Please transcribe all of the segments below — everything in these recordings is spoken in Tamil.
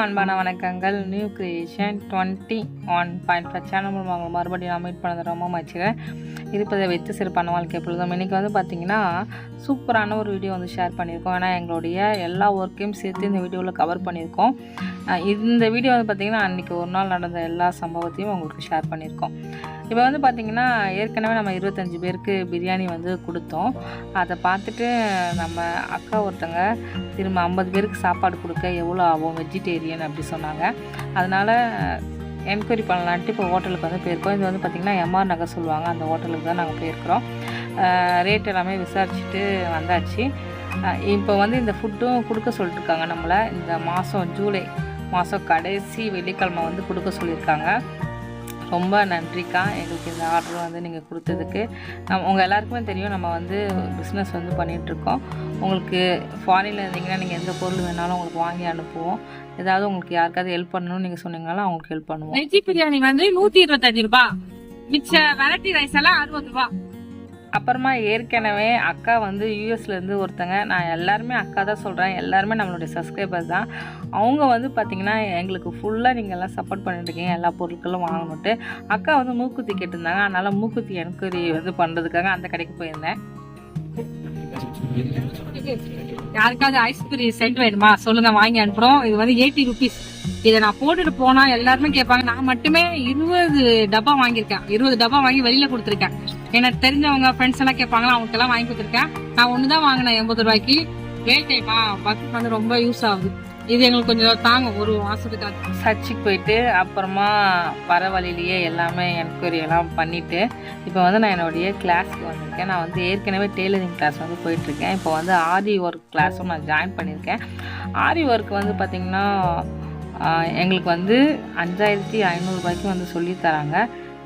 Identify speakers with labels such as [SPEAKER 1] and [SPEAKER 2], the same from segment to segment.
[SPEAKER 1] அனைவருக்கும் அன்பான வணக்கங்கள். New creation twenty one point five channel மூலமாக உங்களை மறுபடியும் நான் மீட் பண்ணது ரொம்ப மச்சிக்கிறேன் இருப்பதை வைத்து சிறப்பான வாழ்க்கை எப்பொழுதும் இன்றைக்கி வந்து பார்த்திங்கன்னா சூப்பரான ஒரு வீடியோ வந்து ஷேர் பண்ணியிருக்கோம். ஏன்னா எங்களுடைய எல்லா ஒர்க்கையும் சேர்த்து இந்த வீடியோவில் கவர் பண்ணியிருக்கோம். இந்த வீடியோ வந்து பார்த்திங்கன்னா அன்றைக்கி ஒரு நாள் நடந்த எல்லா சம்பவத்தையும் உங்களுக்கு ஷேர் பண்ணியிருக்கோம். இப்போ வந்து பார்த்திங்கன்னா ஏற்கனவே நம்ம இருபத்தஞ்சி பேருக்கு பிரியாணி வந்து கொடுத்தோம். அதை பார்த்துட்டு நம்ம அக்கா ஒருத்தங்க திரும்ப ஐம்பது பேருக்கு சாப்பாடு கொடுக்க எவ்வளோ ஆகும் வெஜிடேரியன் அப்படி சொன்னாங்க. அதனால் என்கொயரி பண்ணலான்ட்டு இப்போ ஹோட்டலுக்கு வந்து போயிருக்கோம். இது வந்து பார்த்திங்கன்னா எம்ஆர் நகர் சொல்லுவாங்க. அந்த ஹோட்டலுக்கு தான் நாங்கள் போயிருக்கிறோம். ரேட் எல்லாமே விசாரிச்சுட்டு வந்தாச்சு. இப்போ வந்து இந்த ஃபுட்டும் கொடுக்க சொல்லிட்டுருக்காங்க நம்மளை. இந்த மாதம் ஜூலை மாதம் கடைசி வெள்ளிக்கிழமை வந்து கொடுக்க சொல்லியிருக்காங்க. ரொம்ப நன்றிக்கா. எங்களுக்கு இந்த ஆர்டர் வந்து நீங்கள் கொடுத்ததுக்கு. நம்ம உங்கள் எல்லாருக்குமே தெரியும் நம்ம வந்து பிஸ்னஸ் வந்து பண்ணிகிட்ருக்கோம் உங்களுக்கு ஃபாரினில் இருந்தீங்கன்னா நீங்கள் எந்த பொருள் வேணாலும் உங்களுக்கு வாங்கி அனுப்புவோம். ஏதாவது உங்களுக்கு யாருக்காவது ஹெல்ப் பண்ணணும்னு நீங்கள் சொன்னீங்கனாலும் அவங்களுக்கு ஹெல்ப் பண்ணுவோம்.
[SPEAKER 2] வெஜ்ஜி பிரியாணி வந்து நூற்றி இருபத்தஞ்சு ரூபா மிச்ச வெரைட்டி ரைஸ் எல்லாம் அறுபது ரூபா
[SPEAKER 1] அப்புறமா ஏற்கனவே அக்கா வந்து யூஎஸ்லேருந்து ஒருத்தங்க. நான் எல்லாருமே அக்கா தான் சொல்கிறேன் எல்லாருமே நம்மளுடைய சப்ஸ்கிரைபர்ஸ் தான். அவங்க வந்து பார்த்திங்கன்னா எங்களுக்கு ஃபுல்லாக நீங்கள் எல்லாம் சப்போர்ட் பண்ணிட்டுருக்கீங்க எல்லா பொருட்களும் வாங்கணுட்டு அக்கா வந்து மூக்குத்தி கேட்டிருந்தாங்க. அதனால் மூக்குத்தி என்கொயரி வந்து பண்ணுறதுக்காக அந்த கடைக்கு போயிருந்தேன்.
[SPEAKER 2] யாருக்காவது ஐஸ்கிரீம் சென்ட் வேணுமா? சொல்லுங்க வாங்கி அனுப்புறோம். இது வந்து எயிட்டி ருபீஸ் இதை நான் போட்டுட்டு போனா எல்லாருமே கேட்பாங்க. நான் மட்டுமே இருபது டப்பா வாங்கியிருக்கேன். இருபது டப்பா வாங்கி வெளியில கொடுத்துருக்கேன். எனக்கு தெரிஞ்சவங்க ஃப்ரெண்ட்ஸ் எல்லாம் கேட்பாங்களா அவங்களுக்கெல்லாம் வாங்கி கொடுத்துருக்கேன். நான் ஒண்ணுதான் வாங்கினேன் எண்பது ரூபாய்க்கு. வேல் டைமா பக்கெட் வந்து ரொம்ப யூஸ் ஆகுது. இது எங்களுக்கு கொஞ்சம் தாங்க ஒரு மாசத்துக்கு
[SPEAKER 1] சர்ச்சுக்கு போயிட்டு அப்புறமா வர வழியிலேயே எல்லாமே என்கொயரி எல்லாம் பண்ணிவிட்டு இப்போ வந்து நான் என்னுடைய கிளாஸ்க்கு வந்திருக்கேன். நான் வந்து ஏற்கனவே டெய்லரிங் கிளாஸ் வந்து போயிட்டுருக்கேன். இப்போ வந்து ஆரி ஒர்க் கிளாஸும் நான் ஜாயின் பண்ணியிருக்கேன். ஆரி ஒர்க் வந்து பார்த்திங்கன்னா எங்களுக்கு வந்து அஞ்சாயிரத்தி ஐநூறுரூபாய்க்கு வந்து சொல்லித்தராங்க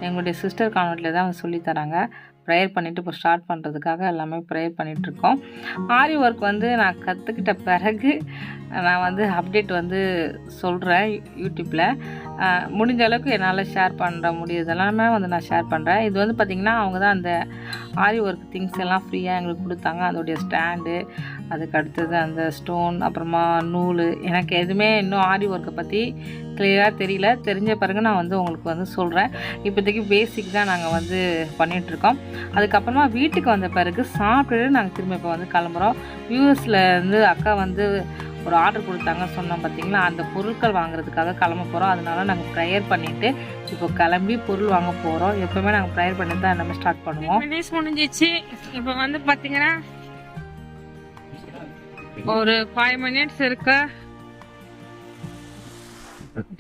[SPEAKER 1] எங்களுடைய சிஸ்டர் கான்வெண்ட்டில் தான் அவங்க சொல்லித் தராங்க. ப்ரேயர் பண்ணிவிட்டு இப்போ ஸ்டார்ட் பண்ணுறதுக்காக எல்லாமே ப்ரேயர் பண்ணிகிட்ருக்கோம் ஆரி ஒர்க் வந்து நான் கற்றுக்கிட்ட பிறகு நான் வந்து அப்டேட் வந்து சொல்கிறேன் யூடியூப்பில் முடிஞ்ச அளவுக்கு என்னால் ஷேர் பண்ணுற முடியுது. எல்லாமே வந்து நான் ஷேர் பண்ணுறேன் இது வந்து பார்த்திங்கன்னா அவங்க தான் அந்த ஆரி ஒர்க் திங்ஸ் எல்லாம் ஃப்ரீயாக எங்களுக்கு கொடுத்தாங்க. அதோடைய ஸ்டாண்டு அதுக்கு அடுத்தது அந்த ஸ்டோன் அப்புறமா நூல். எனக்கு எதுவுமே இன்னும் ஆரி ஒர்க்கை பற்றி கிளியராக தெரியல. தெரிஞ்ச பிறகு நான் வந்து உங்களுக்கு வந்து சொல்கிறேன் இப்போதைக்கு பேசிக் தான் நாங்கள் வந்து பண்ணிகிட்ருக்கோம் அதுக்கப்புறமா வீட்டுக்கு வந்த பிறகு சாப்பிட்டுட்டு நாங்கள் திரும்ப இப்போ வந்து கிளம்புறோம். யூஎஸில் இருந்து அக்கா வந்து ஒரு ஆர்டர் கொடுத்தாங்க சொன்னோம் பார்த்தீங்களா அந்த பொருட்கள் வாங்குறதுக்காக கிளம்ப போகிறோம் அதனால நாங்கள் ப்ரேயர் பண்ணிவிட்டு இப்போ கிளம்பி பொருள் வாங்க போகிறோம் எப்போவுமே நாங்கள் ப்ரேயர் பண்ணி தான் எல்லாமே ஸ்டார்ட் பண்ணுவோம்.
[SPEAKER 2] முடிஞ்சிச்சு. இப்போ வந்து பார்த்தீங்கன்னா ஒரு ஃபைவ் மினிட்ஸ் இருக்கு.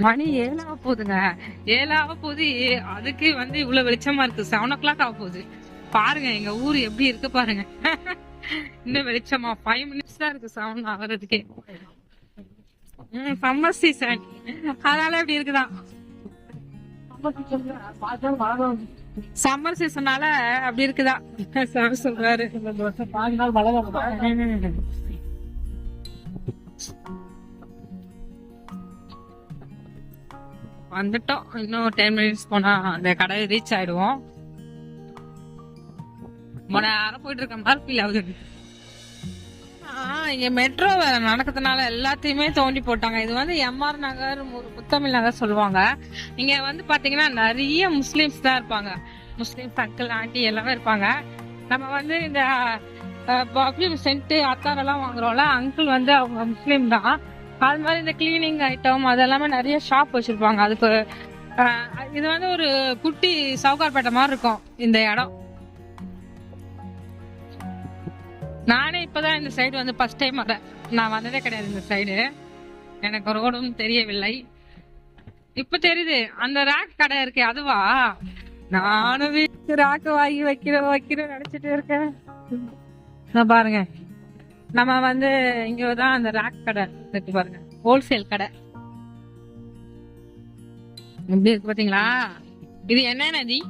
[SPEAKER 2] மணி ஏழாக போகுதுங்க ஏழாக போகுது அதுக்கு வந்து இவ்வளவு வெளிச்சமா இருக்கு. செவன் ஓ கிளாக் ஆக போகுது. பாருங்க எங்க ஊர் எப்படி இருக்கு பாருங்க. இன்னும் வெளிச்சமா. ஃபைவ் மினிட்ஸ் தான் இருக்கு செவன் ஆகிறதுக்கே. சம்மர் சீசன் அதனால இப்படி இருக்குதான் சம்மர் சீசனால அப்படி இருக்குதா? சார் சொல்றாரு. வந்துட்டோம். இன்னும் டென் மினிட்ஸ் போனா அந்த கடை ரீச் ஆயிடுவோம். ரொம்ப நேரம் போயிட்டு இருக்க மாதிரி ஃபீல் ஆகுது இங்க மெட்ரோ வேற நடக்கிறதுனால எல்லாத்தையுமே தோண்டி போட்டாங்க. இது வந்து எம்ஆர் நகர் முத்தமிழ் நகர் சொல்லுவாங்க. இங்க வந்து பாத்தீங்கன்னா நிறைய முஸ்லிம்ஸ் தான் இருப்பாங்க. முஸ்லிம்ஸ் அங்கிள் ஆண்டி எல்லாமே இருப்பாங்க. நம்ம வந்து இந்த பர்ஃப்யூம் சென்ட் அத்தார் எல்லாம் வாங்குறோம்ல அங்கிள் வந்து அவங்க முஸ்லீம் தான். அது மாதிரி இந்த கிளீனிங் ஐட்டம் அதெல்லாமே நிறைய ஷாப் வச்சிருப்பாங்க. அதுக்கு இது வந்து ஒரு குட்டி சவுகார்பேட்டை மாதிரி இருக்கும் இந்த இடம். நானே இப்பதான் இந்த சைடு வந்து ஃபர்ஸ்ட் டைம் வரேன் நான் வந்ததே கிடையாது இந்த சைடு எனக்கு ரோடும் தெரியவில்லை. இப்ப தெரியுது அந்த ரேக் கடை இருக்கே அதுவா? நானும் வீட்டுக்கு ராக்கு வாங்கி வைக்கிறேன் வைக்கிறேன் நினைச்சிட்டு இருக்கேன். பாருங்க. நம்ம வந்து இங்கதான் அந்த ரேக் கடை இருக்கு பாருங்க. ஹோல்சேல் கடை. எப்படி இருக்கு பாத்தீங்களா? இது என்ன நதி?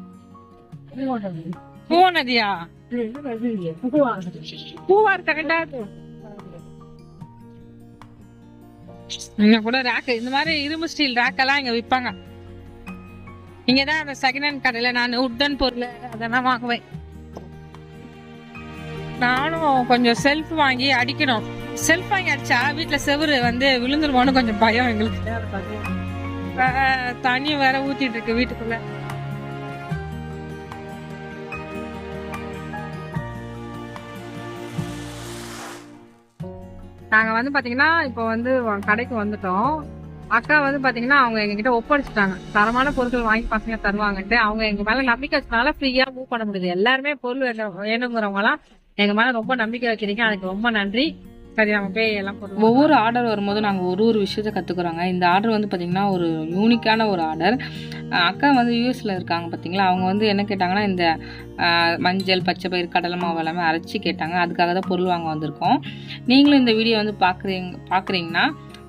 [SPEAKER 2] பூ நதியா? பூவார் கரெக்டா இங்க கூட ரேக் இந்த மாதிரி இரும்பு ஸ்டீல் ரேக் எல்லாம் இங்க விற்பாங்க இங்கதான் அந்த செகண்ட் ஹேண்ட் கடையில நான் உட்டன் பொருள் அதெல்லாம் வாங்குவேன். நானும் கொஞ்சம் செல்ஃப் வாங்கி அடிக்கணும். செல்ஃப் வாங்கி அடிச்சா வீட்டுல செவுரு வந்து விழுந்துருமோன்னு கொஞ்சம் பயம் எங்களுக்கு. தண்ணி வேற ஊத்திட்டு இருக்கு வீட்டுக்குள்ள. நாங்க வந்து பாத்தீங்கன்னா இப்போ வந்து கடைக்கு வந்துட்டோம். அக்கா வந்து பாத்தீங்கன்னா அவங்க எங்ககிட்ட ஒப்படைச்சிட்டாங்க. தரமான பொருட்கள் வாங்கி பசங்க தருவாங்கன்ட்டு. அவங்க எங்க மேல நம்பிக்கை வச்சனால ஃப்ரீயா மூவ் பண்ண முடியுது. எல்லாருமே பொருள் வேணுங்கிறவங்க எல்லாம் எங்க மேல ரொம்ப நம்பிக்கை வைக்கிறீங்க. அதுக்கு ரொம்ப நன்றி. சரி நம்ம போய் எல்லாம் போடுவோம்.
[SPEAKER 1] ஒவ்வொரு ஆர்டர் வரும்போது நாங்கள் ஒரு ஒரு விஷயத்த கற்றுக்குறோங்க இந்த ஆர்டர் வந்து பார்த்திங்கன்னா ஒரு யூனிக்கான ஒரு ஆர்டர். அக்கா வந்து யூஎஸில் இருக்காங்க பார்த்தீங்களா அவங்க வந்து என்ன கேட்டாங்கன்னா இந்த மஞ்சள் பச்சை பயிர் கடலை மாவு எல்லாமே அரைச்சி கேட்டாங்க. அதுக்காக தான் பொருள் வாங்க வந்திருக்கோம். நீங்களும் இந்த வீடியோ வந்து பார்க்குறீங்க பார்க்குறீங்கன்னா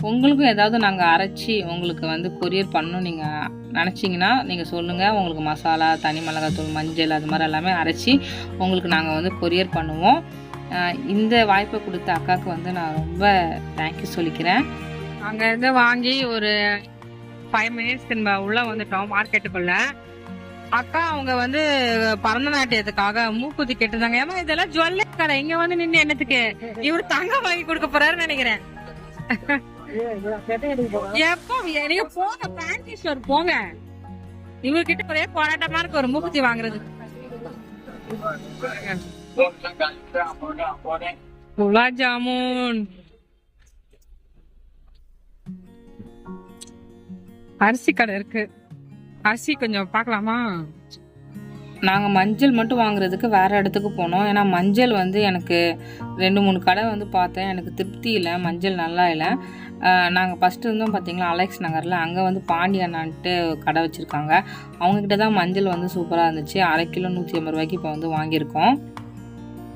[SPEAKER 1] உங்களுக்கும் ஏதாவது நாங்கள் அரைச்சி உங்களுக்கு வந்து கொரியர் பண்ணணும். நீங்கள் நினச்சிங்கன்னா நீங்கள் சொல்லுங்கள் உங்களுக்கு மசாலா தனி மிளகாத்தூள் மஞ்சள் அது மாதிரி எல்லாமே அரைச்சி உங்களுக்கு நாங்கள் வந்து கொரியர் பண்ணுவோம். இந்த வாய்ப்பை கொடுத்த அக்காவுக்கு வந்து நான் ரொம்ப தேங்க்யூ சொல்லிக்கிறேன்.
[SPEAKER 2] அங்க இருந்து வாங்கி ஒரு ஃபைவ் மினிட்ஸ் நம்ம உள்ளே வந்துட்டோம் மார்க்கெட்டுக்குள்ள. அக்கா அவங்க வந்து பரதநாட்டியத்துக்காக மூக்குத்தி கேட்டிருந்தாங்க. ஏமா இதெல்லாம் ஜுவல்லரி கடை. இங்க வந்து நின்று என்னத்துக்கு? இவர் தங்கம் வாங்கி கொடுக்க போறாருன்னு நினைக்கிறேன். எப்போ நீங்க போங்க பேண்டி ஸ்டோர் போங்க. இவர்கிட்ட ஒரே போராட்டமா இருக்கு ஒரு மூக்குத்தி வாங்குறது. குலாப் ஜாமுன். அரிசி கடை இருக்கு. அரிசி கொஞ்சம் பார்க்கலாமா?
[SPEAKER 1] நாங்கள் மஞ்சள் மட்டும் வாங்குறதுக்கு வேறு இடத்துக்கு போனோம். ஏன்னா மஞ்சள் வந்து எனக்கு ரெண்டு மூணு கடை வந்து பார்த்தேன். எனக்கு திருப்தி இல்லை. மஞ்சள் நல்லா இல்லை. நாங்கள் ஃபஸ்ட்டு இருந்தோம் பார்த்தீங்களா அலெக்ஸ் நகரில். அங்கே வந்து பாண்டி அண்ணான்ட்டு கடை வச்சுருக்காங்க. அவங்கக்கிட்ட தான் மஞ்சள் வந்து சூப்பராக இருந்துச்சு. அரை கிலோ நூற்றி ஐம்பது ரூபாய்க்கு இப்போ வந்து வாங்கியிருக்கோம்.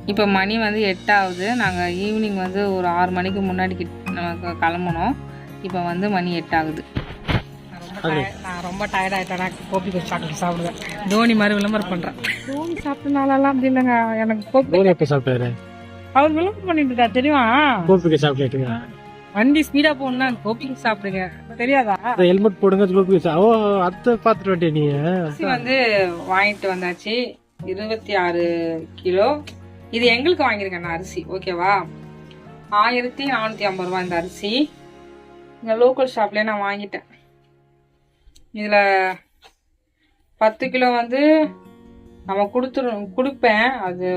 [SPEAKER 1] இப்போ மணி வந்து எட்டாவது. நாங்கள் ஈவினிங் வந்து ஒரு ஆறு மணிக்கு முன்னாடி கிட் நமக்கு கிளம்புனோம். இப்போ வந்து மணி எட்டாகுது.
[SPEAKER 2] நான் ரொம்ப tired- நான் ரொம்ப டயர்ட் கோபி சாப்பிட்டு சாப்பிடுவேன். தோனி மாதிரி விளம்பரம் பண்றேன். தோனி சாப்பிட்டனாலலாம் அப்படி இல்லைங்க. எனக்கு கோபி
[SPEAKER 3] சாப்பிட்டாரு?
[SPEAKER 2] அவர் விளம்பரம் பண்ணிட்டு இருக்கா தெரியுமா?
[SPEAKER 3] கோபிக்கு சாப்பிட்டுங்க
[SPEAKER 2] வண்டி ஸ்பீடா போகணும்னா கோபி சாப்பிடுங்க. தெரியாதா?
[SPEAKER 3] ஹெல்மெட் போடுங்க ஓ அத்தை பார்த்துட்டு வந்துட்டே நீ.
[SPEAKER 2] வந்து வாங்கிட்டு வந்தாச்சு. இருபத்தி ஆறு கிலோ. இது எங்களுக்கு வாங்கியிருக்கேன் அரிசி. ஓகேவா ஆயிரத்தி நானூற்றி ஐம்பது ரூபா இந்த அரிசி. இந்த லோக்கல் ஷாப்லேயே நான் வாங்கிட்டேன். இதில் பத்து கிலோ வந்து நம்ம கொடுத்துரு கொடுப்பேன். அது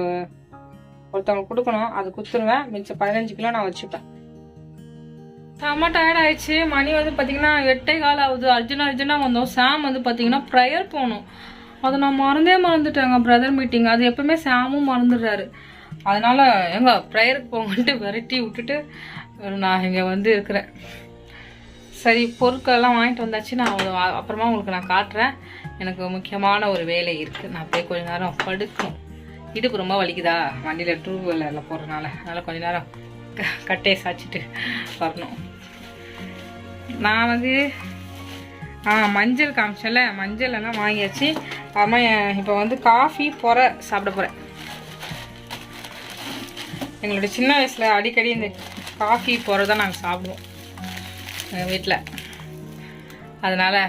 [SPEAKER 2] ஒருத்தவங்க கொடுக்கணும். அது கொடுத்துருவேன். மிச்சம் பதினஞ்சு கிலோ நான் வச்சுப்பேன். செம்ம டயர்ட் ஆயிடுச்சு. மணி வந்து பார்த்தீங்கன்னா எட்டே கால் ஆகுது. அர்ஜென்ட் அர்ஜென்ட்டாக வந்தோம். சாம் வந்து பார்த்தீங்கன்னா ப்ரேயர் போகணும் அதை நான் மறந்தே மறந்துட்டேங்க பிரதர் மீட்டிங் அது எப்பவுமே சாமும் மறந்துடுறாரு. அதனால் எங்க ப்ரேயருக்கு போங்கன்ட்டு விரட்டி விட்டுட்டு நான் இங்கே வந்து இருக்கிறேன். சரி பொருட்கள் எல்லாம் வாங்கிட்டு வந்தாச்சு. நான் அப்புறமா உங்களுக்கு நான் காட்டுறேன். எனக்கு முக்கியமான ஒரு வேலை இருக்குது நான் போய் கொஞ்ச நேரம் படுக்கணும். இடுப்பு ரொம்ப வலிக்குதா? வண்டியில் டூ வீலரில் போகிறதுனால அதனால் கொஞ்ச நேரம் கட்டையை சாய்ச்சிட்டு வரணும். நான் வந்து ஆ மஞ்சள் காமிச்சல மஞ்சள் எல்லாம் வாங்கியாச்சு. அம்மா இப்போ வந்து காஃபி பொற சாப்பிட போகிறேன் எங்களுடைய சின்ன வயசில் அடிக்கடி இந்த காஃபி பொற தான் நாங்கள் சாப்பிடுவோம் எங்கள் வீட்டில் அதனால்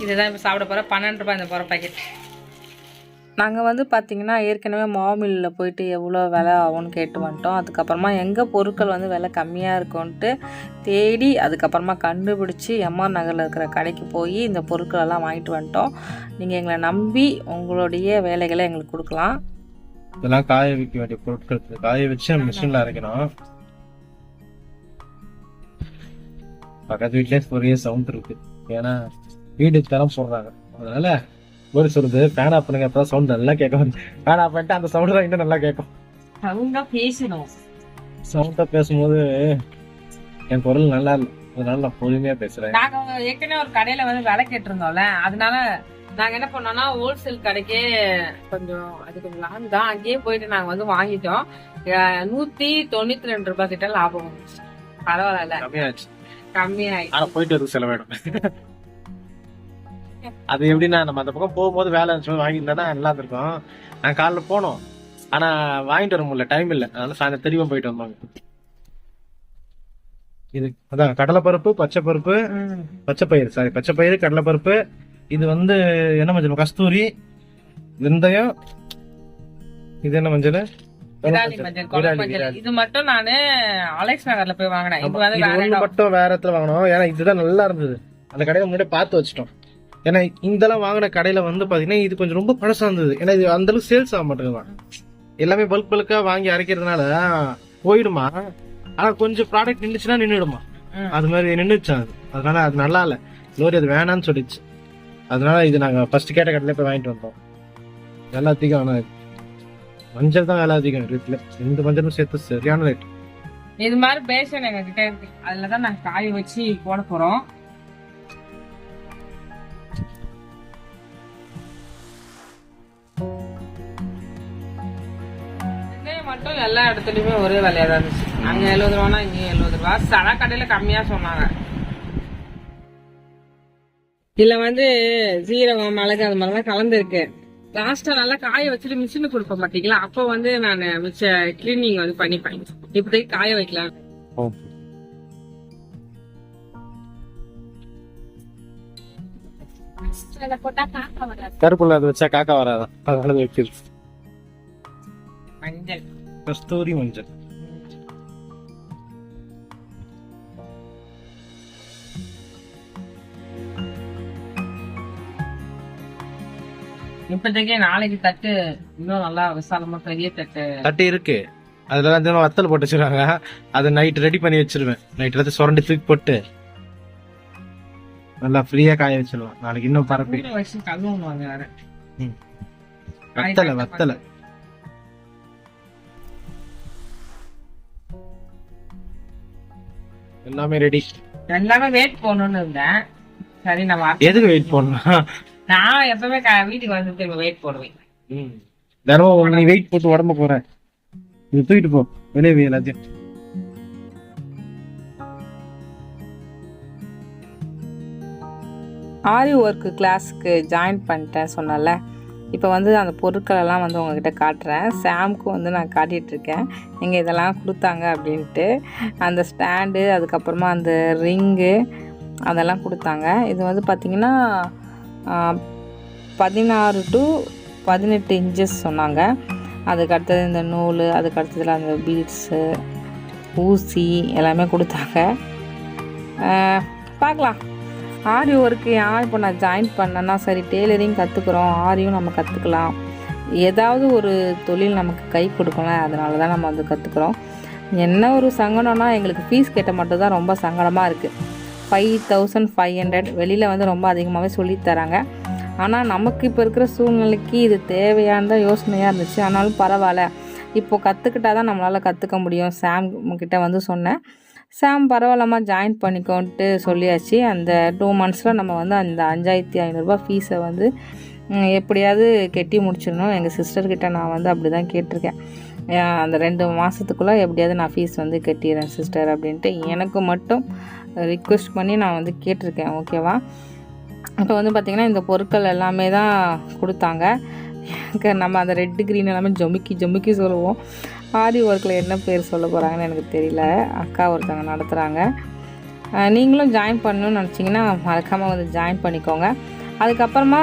[SPEAKER 2] இதுதான் இப்போ சாப்பிட போகிறேன் பன்னெண்டு ரூபாய் இந்த பொற பாக்கெட்
[SPEAKER 1] நாங்கள் வந்து பார்த்திங்கன்னா ஏற்கனவே மாமில்லில் போயிட்டு எவ்வளோ விலை ஆகும்னு கேட்டு வந்துட்டோம். அதுக்கப்புறமா எங்கள் பொருட்கள் வந்து விலை கம்மியாக இருக்கும்ன்ட்டு தேடி அதுக்கப்புறமா கண்டுபிடிச்சி எம்ஆர் நகரில் இருக்கிற கடைக்கு போய் இந்த பொருட்கள் எல்லாம் வாங்கிட்டு வந்துட்டோம். நீங்கள் எங்களை நம்பி உங்களுடைய வேலைகளை எங்களுக்கு கொடுக்கலாம்.
[SPEAKER 3] இதெல்லாம் காய வைக்க வேண்டிய பொருட்கள் காய வச்சு மிஷினில் அரைக்கணும். பக்கத்து வீட்லயே ஒரே சவுண்ட் இருக்கு. ஏன்னா வீடு தரம் போடுறாங்க. அதனால ஒரு சொல்லுது ஃபேன் ஆஃப் பண்ணுங்க அப்பதான் சவுண்ட் நல்லா கேட்கும். ஃபேன் ஆஃப் பண்ணிட்டு அந்த சவுண்ட் தான் இன்னும் நல்லா கேட்கும்.
[SPEAKER 2] அவங்க பேசணும்.
[SPEAKER 3] சவுண்டா பேசும்போது என் குரல் நல்லா இல்லை. அதனால நான் பொறுமையா பேசுறேன்.
[SPEAKER 2] நாங்க ஏற்கனவே ஒரு கடையில வந்து விலை கேட்டிருந்தோம்ல அதனால நாங்க என்ன பண்ணோம்னா ஹோல்சேல் கடைக்கே கொஞ்சம் அது கொஞ்சம் லாங் தான். அங்கேயே போயிட்டு நாங்க வந்து வாங்கிட்டோம். நூத்தி தொண்ணூத்தி ரெண்டு ரூபாய் கிட்ட லாபம். பரவாயில்ல.
[SPEAKER 3] கம்மியாச்சு
[SPEAKER 2] கம்மியாயிடுச்சு.
[SPEAKER 3] போயிட்டு வரது செலவாயிடும். அது எப்படின்னா நம்ம அந்த பக்கம் போகும்போது வேலை இருந்துச்சு வாங்கியிருந்தா தான் நல்லா இருந்திருக்கும். நான் காலைல போனோம். ஆனா வாங்கிட்டு வர முடியல டைம் இல்லை. அதனால சாயந்தரம் திரும்ப போயிட்டு வந்தாங்க இது அதான் கடலைப்பருப்பு பச்சை பருப்பு பச்சை பயிறு சாரி பச்சை பயிறு கடலைப்பருப்பு இது வந்து என்ன மஞ்சள் கஸ்தூரி வெந்தயம் இது என்ன மஞ்சள்.
[SPEAKER 1] இது மட்டும் நானு அலெக்ஸ் நகர்ல போய் வாங்கினேன். இது.
[SPEAKER 3] மட்டும் வேற இடத்துல வாங்கினோம் ஏன்னா இதுதான் நல்லா இருந்தது. அந்த கடையில முன்னாடி பார்த்து வச்சிட்டோம். ஏன்னா இதெல்லாம் வாங்கின கடையில வந்து பாத்தீங்கன்னா இது கொஞ்சம் ரொம்ப பழசா இருந்தது. ஏன்னா இது அந்த அளவுக்கு சேல்ஸ் ஆக மாட்டேங்குது எல்லாமே பல்க் பல்கா வாங்கி அரைக்கிறதுனால போயிடுமா. ஆனா கொஞ்சம் ப்ராடக்ட் நின்றுச்சுன்னா நின்றுடுமா. அது மாதிரி நின்றுச்சு அது. அதனால அது நல்லா இல்ல. லோரி அது வேணாம்னு சொல்லிச்சு. அதனால இது நாங்க ஃபர்ஸ்ட் கேட்ட கடையில போய் வாங்கிட்டு வந்தோம். விலை அதிகம் ஆனா இது. மஞ்சள் தான் விலை அதிகம் ரேட்ல ரெண்டு மஞ்சளும் சேர்த்து சரியான ரேட்
[SPEAKER 1] இது மாதிரி பேஷன் எங்க கிட்ட இருக்கு. அதுலதான் நாங்க காய வச்சு போட போறோம். இடத்துலயுமே ஒரே விலையா தான் இருந்துச்சு. அங்க எழுபது ரூபானா இங்கேயும் எழுபது ரூபா. சரா கடையில கம்மியா சொன்னாங்க. இதுல வந்து சீரகம் மிளகு அது மாதிரிலாம் கலந்துருக்கு. லாஸ்டா நல்லா காய வச்சுட்டு மிஷினுக்கு கொடுப்ப மாட்டீங்களா அப்ப வந்து நான் மிச்ச கிளீனிங் வந்து பண்ணிப்பேன். இப்போதைக்கு காய வைக்கலாம்.
[SPEAKER 3] கருப்புல அது வச்சா காக்கா வராதான் அதனால அது வைக்கிறது
[SPEAKER 1] மஞ்சள்.
[SPEAKER 3] கஸ்தூரி மஞ்சள்.
[SPEAKER 1] இப்போதைக்கு நாளைக்கு தட்டு இன்னும் நல்லா விசாலமா பெரிய தட்டு.
[SPEAKER 3] தட்டு இருக்கு. அதுல வந்து வத்தல் போட்டு வச்சிருக்காங்க. அதை நைட் ரெடி பண்ணி வச்சிருவேன். நைட் எடுத்து சுரண்டி தூக்கி போட்டு. நல்லா ஃப்ரீயா காய வச்சிருவேன். நாளைக்கு இன்னும் பரப்பி.
[SPEAKER 1] வச்சு கழுவுவாங்க
[SPEAKER 3] வத்தலை வத்தலை. எல்லாமே ரெடி
[SPEAKER 1] எல்லாமே வெயிட் போடணும்னு இருந்தேன். சரி நம்ம
[SPEAKER 3] எதுக்கு வெயிட் பண்ணலாம்
[SPEAKER 1] நான் எப்பவுமே க- வீட்டுக்கு வந்து திரும்ப வெயிட் போடுவேன்.
[SPEAKER 3] தினமும் நீ வெயிட் போட்டு உடம்ப போற இது தூக்கிட்டு போ. வெளியே வை எல்லாத்தையும்.
[SPEAKER 1] ஆரி ஒர்க்கு கிளாஸ்க்கு ஜாயின் பண்ணிட்டேன் சொன்னல இப்போ வந்து அந்த பொருட்களெல்லாம் வந்து உங்ககிட்ட காட்டுறேன். சாம்க்கு வந்து நான் காட்டிகிட்ருக்கேன் நீங்கள் இதெல்லாம் கொடுத்தாங்க அப்படின்ட்டு. அந்த ஸ்டாண்டு அதுக்கப்புறமா அந்த ரிங்கு அதெல்லாம் கொடுத்தாங்க. இது வந்து பார்த்திங்கன்னா பதினாறு டு பதினெட்டு இன்ச்சஸ் சொன்னாங்க. அதுக்கு அடுத்தது இந்த நூல் அதுக்கு அடுத்ததில் அந்த பீட்ஸு ஊசி எல்லாமே கொடுத்தாங்க. பார்க்கலாம். ஆரி ஒர்க்கு யார் இப்போ நான் ஜாயின் பண்ணேன்னா சரி டெய்லரிங் கற்றுக்குறோம் ஆரியும் நம்ம கற்றுக்கலாம் ஏதாவது ஒரு தொழில் நமக்கு கை கொடுக்கல அதனால தான் நம்ம வந்து கற்றுக்குறோம் என்ன ஒரு சங்கடம்னா எங்களுக்கு ஃபீஸ் கேட்ட மட்டும் தான் ரொம்ப சங்கடமாக இருக்குது ஃபைவ் தௌசண்ட் ஃபைவ் ஹண்ட்ரட் வெளியில் வந்து ரொம்ப அதிகமாகவே சொல்லித்தராங்க ஆனால் நமக்கு இப்போ இருக்கிற சூழ்நிலைக்கு இது தேவையான யோசனையாக இருந்துச்சு. ஆனாலும் பரவாயில்ல. இப்போது கற்றுக்கிட்டா தான் நம்மளால் கற்றுக்க முடியும். சாம் கிட்டே வந்து சொன்னேன். சாம் பரவாயில்லம்மா ஜாயின் பண்ணிக்கோன்ட்டு சொல்லியாச்சு. அந்த டூ மந்த்ஸில் நம்ம வந்து அந்த அஞ்சாயிரத்தி ஐநூறுரூபா ஃபீஸை வந்து எப்படியாவது கெட்டி முடிச்சிடணும். எங்கள் சிஸ்டர்கிட்ட நான் வந்து அப்படி தான் கேட்டிருக்கேன் அந்த ரெண்டு மாதத்துக்குள்ளே எப்படியாவது நான் ஃபீஸ் வந்து கட்டிடுறேன் சிஸ்டர் அப்படின்ட்டு எனக்கு மட்டும் ரிக்வெஸ்ட் பண்ணி நான் வந்து கேட்டிருக்கேன். ஓகேவா இப்போ வந்து பார்த்திங்கன்னா இந்த பொருட்கள் எல்லாமே தான் கொடுத்தாங்க. எனக்கு நம்ம அந்த ரெட்டு க்ரீன் எல்லாமே ஜொமிக்கி ஜொமிக்கி சொல்லுவோம். ஆரி ஒர்க்கில் என்ன பேர் சொல்ல போகிறாங்கன்னு எனக்கு தெரியல. அக்கா ஒருத்தவங்க நடத்துகிறாங்க. நீங்களும் ஜாயின் பண்ணணும்னு நினச்சிங்கன்னா மறக்காமல் வந்து ஜாயின் பண்ணிக்கோங்க. அதுக்கப்புறமா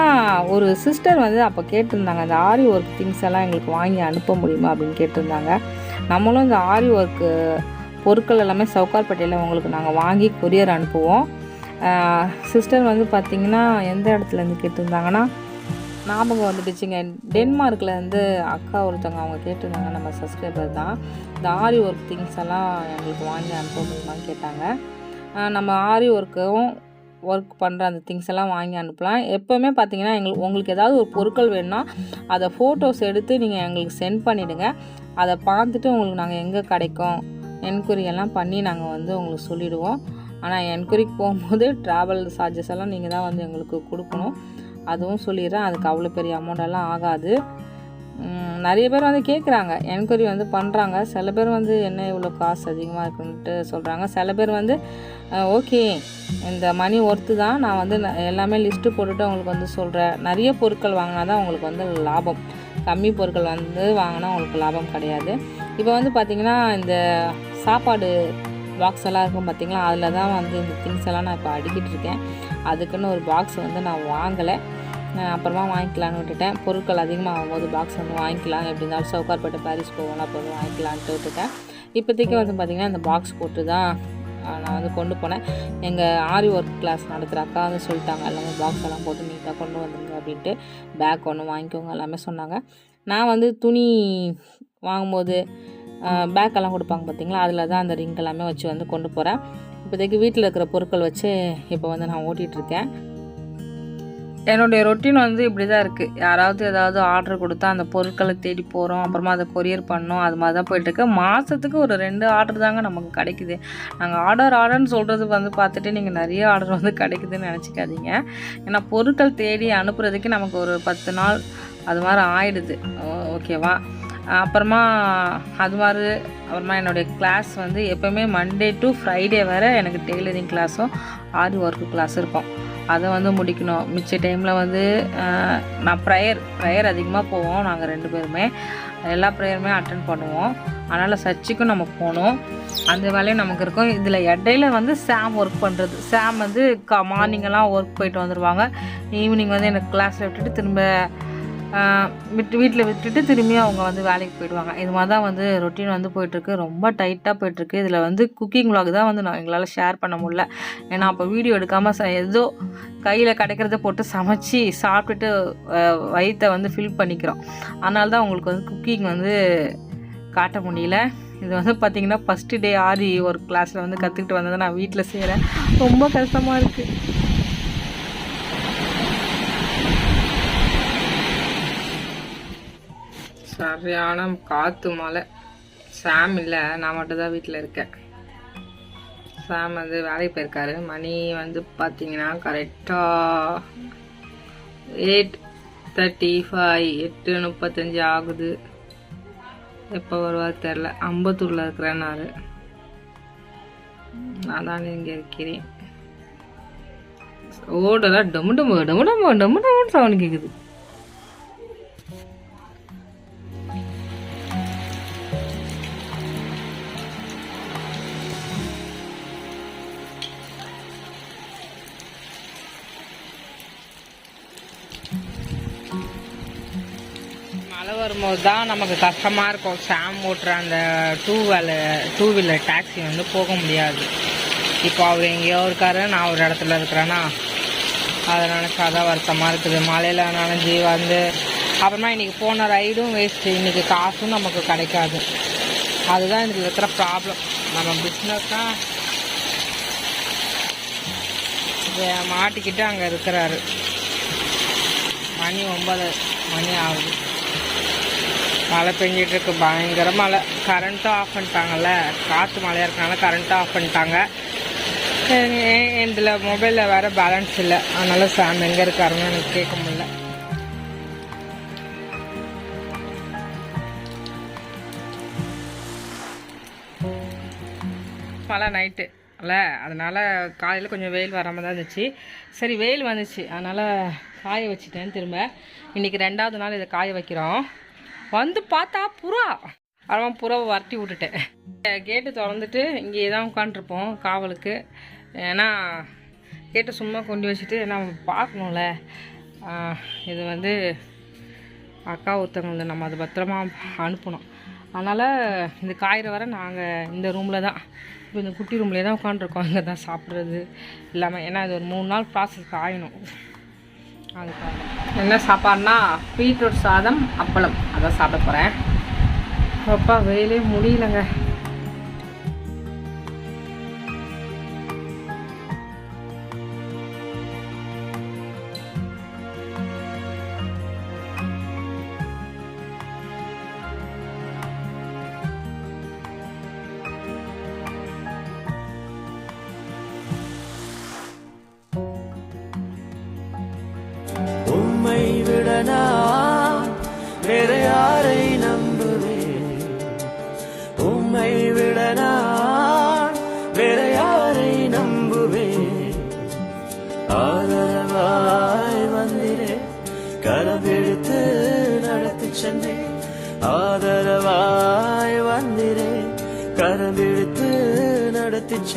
[SPEAKER 1] ஒரு சிஸ்டர் வந்து அப்போ கேட்டிருந்தாங்க அந்த ஆரி ஒர்க் திங்ஸ் எல்லாம் எங்களுக்கு வாங்கி அனுப்ப முடியுமா அப்படின்னு கேட்டிருந்தாங்க. நம்மளும் இந்த ஆரி ஒர்க்கு பொருட்கள் எல்லாமே சவுகார்பேட்டையில் உங்களுக்கு நாங்கள் வாங்கி கொரியர் அனுப்புவோம். சிஸ்டர் வந்து பார்த்திங்கன்னா எந்த இடத்துல இருந்து கேட்டிருந்தாங்கன்னா ஞாபகம் வந்துடுச்சுங்க. டென்மார்க்கில் இருந்து அக்கா ஒருத்தவங்க அவங்க கேட்டிருந்தாங்க நம்ம சப்ஸ்கிரைபர் தான். இந்த ஆரி ஒர்க் திங்ஸ் எல்லாம் எங்களுக்கு வாங்கி அனுப்ப முடியுமான்னு கேட்டாங்க. நம்ம ஆரி ஒர்க்கும் ஒர்க் பண்ணுற அந்த திங்ஸ் எல்லாம் வாங்கி அனுப்பலாம். எப்போவுமே பார்த்தீங்கன்னா எங்களுக்கு உங்களுக்கு ஏதாவது ஒரு பொருட்கள் வேணும்னா அதை ஃபோட்டோஸ் எடுத்து நீங்கள் எங்களுக்கு சென்ட் பண்ணிவிடுங்க அதை பார்த்துட்டு உங்களுக்கு நாங்கள் எங்கே கிடைக்கும் என்கொயரி எல்லாம் பண்ணி நாங்கள் வந்து உங்களுக்கு சொல்லிவிடுவோம் ஆனால் என்கொயரிக்கு போகும்போது ட்ராவல் சார்ஜஸ் எல்லாம் நீங்கள் தான் வந்து எங்களுக்கு கொடுக்கணும். அதுவும் சொல்லிடுறேன். அதுக்கு அவ்வளோ பெரிய amount எல்லாம் ஆகாது. நிறைய பேர் வந்து கேட்குறாங்க என்கொயரி வந்து பண்ணுறாங்க சில பேர் வந்து என்ன இவ்வளோ காசு அதிகமாக இருக்குன்ட்டு சொல்கிறாங்க சில பேர் வந்து ஓகே இந்த மணி ஒர்த்து தான். நான் வந்து எல்லாமே லிஸ்ட்டு போட்டுட்டு அவங்களுக்கு வந்து சொல்கிறேன் நிறைய பொருட்கள் வாங்கினா தான் உங்களுக்கு வந்து லாபம். கம்மி பொருட்கள் வந்து வாங்கினா உங்களுக்கு லாபம் கிடையாது. இப்போ வந்து பார்த்திங்கன்னா இந்த சாப்பாடு பாக்ஸ் எல்லாம் இருக்கும் பார்த்திங்களா அதில் தான் வந்து இந்த திங்ஸ் எல்லாம் நான் இப்போ அடிக்கிட்டு இருக்கேன். அதுக்குன்னு ஒரு பாக்ஸ் வந்து நான் வாங்கலை. அப்புறமா வாங்கிக்கலான்னு விட்டுட்டேன். பொருட்கள் அதிகமாக ஆகும்போது பாக்ஸ் வந்து வாங்கிக்கலாம். எப்படி இருந்தாலும் சவுகார்பேட்டை பாரிஸ் போவோம்னா போதும் வாங்கிக்கலான்ட்டு விட்டுட்டேன். இப்போதைக்கு வந்து பார்த்திங்கன்னா அந்த பாக்ஸ் போட்டு தான் நான் வந்து கொண்டு போனேன். எங்கள் ஆரி ஒர்க் கிளாஸ் நடத்துகிற அக்கா வந்து சொல்லிட்டாங்க எல்லாமே பாக்ஸ் எல்லாம் போட்டு நீட்டாக கொண்டு வந்துடுங்க அப்படின்ட்டு. பேக் ஒன்று வாங்கிக்கோங்க எல்லாமே சொன்னாங்க. நான் வந்து துணி வாங்கும்போது பேக்கெல்லாம் கொடுப்பாங்க பார்த்தீங்களா அதில் தான் அந்த ரிங் எல்லாமே வச்சு வந்து கொண்டு போகிறேன் இப்போதைக்கு வீட்டில் இருக்கிற பொருட்கள் வச்சு இப்போ வந்து நான் ஓட்டிகிட்டு இருக்கேன். என்னுடைய ரொட்டீன் வந்து இப்படி தான் இருக்குது யாராவது ஏதாவது ஆர்டர் கொடுத்தா அந்த பொருட்களை தேடி போகிறோம் அப்புறமா அதை கொரியர் பண்ணோம் அது மாதிரி தான் போயிட்டுருக்கு மாதத்துக்கு ஒரு ரெண்டு ஆர்டர் தாங்க நமக்கு கிடைக்குது. நாங்கள் ஆர்டர் ஆர்டர்னு சொல்கிறது வந்து பார்த்துட்டு நீங்கள் நிறைய ஆர்டர் வந்து கிடைக்குதுன்னு நினச்சிக்காதீங்க. ஏன்னா பொருட்கள் தேடி அனுப்புகிறதுக்கு நமக்கு ஒரு பத்து நாள் அது மாதிரி ஆயிடுது. ஓ- ஓகேவா? அப்புறமா அது மாதிரி அப்புறமா என்னுடைய கிளாஸ் வந்து எப்போவுமே மண்டே டு ஃப்ரைடே வர எனக்கு டெய்லரிங் கிளாஸும் ஆரி ஒர்க்கு கிளாஸும் இருக்கும். அதை வந்து முடிக்கணும். மிச்ச டைமில் வந்து நான் ப்ரேயர் ப்ரேயர் அதிகமாக போவோம் நாங்கள் ரெண்டு பேருமே. எல்லா ப்ரேயருமே அட்டன் பண்ணுவோம். அதனால் சர்ச்சுக்கும் நம்ம போகணும். அந்த வேலையும் நமக்கு இருக்கும். இதில் இடையில வந்து சாம் ஒர்க் பண்ணுறது சாம் வந்து கா மார்னிங்கெல்லாம் ஒர்க் போயிட்டு வந்துடுவாங்க ஈவினிங் வந்து எனக்கு கிளாஸில் விட்டுட்டு திரும்ப விட்டு வீட்டில் விட்டுட்டு திரும்பியும் அவங்க வந்து வேலைக்கு போயிடுவாங்க. இது மாதிரி தான் வந்து ரொட்டீன் வந்து போயிட்டுருக்கு. ரொம்ப டைட்டாக போயிட்டுருக்கு. இதில் வந்து குக்கிங் விலாக் தான் வந்து நான் எங்களால் ஷேர் பண்ண முடியல. ஏன்னா அப்போ வீடியோ எடுக்காமல் ச ஏதோ கையில் கிடைக்கிறத போட்டு சமைச்சு சாப்பிட்டுட்டு வயிற்றை வந்து ஃபில் பண்ணிக்கிறோம். அதனால தான் உங்களுக்கு வந்து குக்கிங் வந்து காட்ட முடியல. இது வந்து பார்த்திங்கன்னா ஃபஸ்ட்டு டே ஆரி ஒரு கிளாஸில் வந்து கற்றுக்கிட்டு வந்ததை நான் வீட்டில் செய்கிறேன் ரொம்ப கஷ்டமாக இருக்குது சரியான காற்று மழை. சாம் இல்லை நான் மட்டும் தான் வீட்டில் இருக்கேன். சாம் வந்து வேலைக்கு போயிருக்காரு. மணி வந்து பார்த்தீங்கன்னா கரெக்டாக எயிட் தேர்ட்டி ஃபைவ் எட்டு முப்பத்தஞ்சு ஆகுது. எப்போ வருவார் தெரில அம்பத்தூரில் இருக்கிறேன்னாரு. நான் நான் தான் இங்கே இருக்கிறேன். ஓடலாம் டமு டமு டமு டொமு டமு டமுன்னு சவுண்ட் கேட்குது மழை வரும்போது தான் நமக்கு கஷ்டமாக இருக்கும். சாம் ஓட்டுற அந்த two wheeler two wheeler taxi வந்து போக முடியாது. இப்போ அவர் எங்கேயோ இருக்காரு நான் ஒரு இடத்துல இருக்கிறேன்னா அதை நினச்சா தான் வருத்தமாக இருக்குது. மழையில் நனைஞ்சி வந்து அப்புறமா இன்றைக்கி போன ரைடும் வேஸ்ட்டு இன்றைக்கி காசும் நமக்கு கிடைக்காது. அதுதான் இதில் இருக்கிற ப்ராப்ளம் நம்ம பிஸ்னஸ்னால் மாட்டிக்கிட்டு அங்கே இருக்கிறாரு. மணி ஒன்பது மணி ஆகுது. மழை பெஞ்சிட்ருக்கு பயங்கர மழை. கரண்ட்டும் ஆஃப் பண்ணிட்டாங்கல்ல. காற்று மழையாக இருக்கனால கரண்ட்டும் ஆஃப் பண்ணிட்டாங்க. இதில் மொபைலில் வேறு பேலன்ஸ் இல்லை. அதனால் சாம் எங்கே இருக்காருன்னு எனக்கு கேட்க முடியல. மழை நைட்டு இல்லை அதனால் காலையில் கொஞ்சம் வெயில் வராமல் தான் இருந்துச்சு. சரி வெயில் வந்துச்சு. அதனால் காய வச்சுட்டேன் திரும்ப. இன்றைக்கி ரெண்டாவது நாள் இதை காய வைக்கிறோம். வந்து பார்த்தா புறா. அவன் புறாவை வரட்டி விட்டுட்டேன். கேட்டு திறந்துட்டு இங்கேயே தான் உட்காண்ட்ருப்போம் காவலுக்கு. ஏன்னா கேட்டை சும்மா கொண்டு வச்சுட்டு நம்ம பார்க்கணும்ல? இது வந்து அக்கா ஒருத்தவங்களுக்கு நம்ம அதை பத்திரமா அனுப்பணும். அதனால் இந்த காயிற வரை நாங்கள் இந்த ரூமில் தான். இப்போ இந்த குட்டி ரூம்லேயே தான் உட்காந்துருக்கோம் இங்கே தான் சாப்பிட்றது எல்லாமே ஏன்னா இது ஒரு மூணு நாள் ப்ராசஸ் ஆகணும் என்ன சாப்பாடுனா பீட்ரூட் சாதம் அப்பளம். அதான் சாப்பிட போகிறேன் அப்பா வெயிலே முடியலங்க.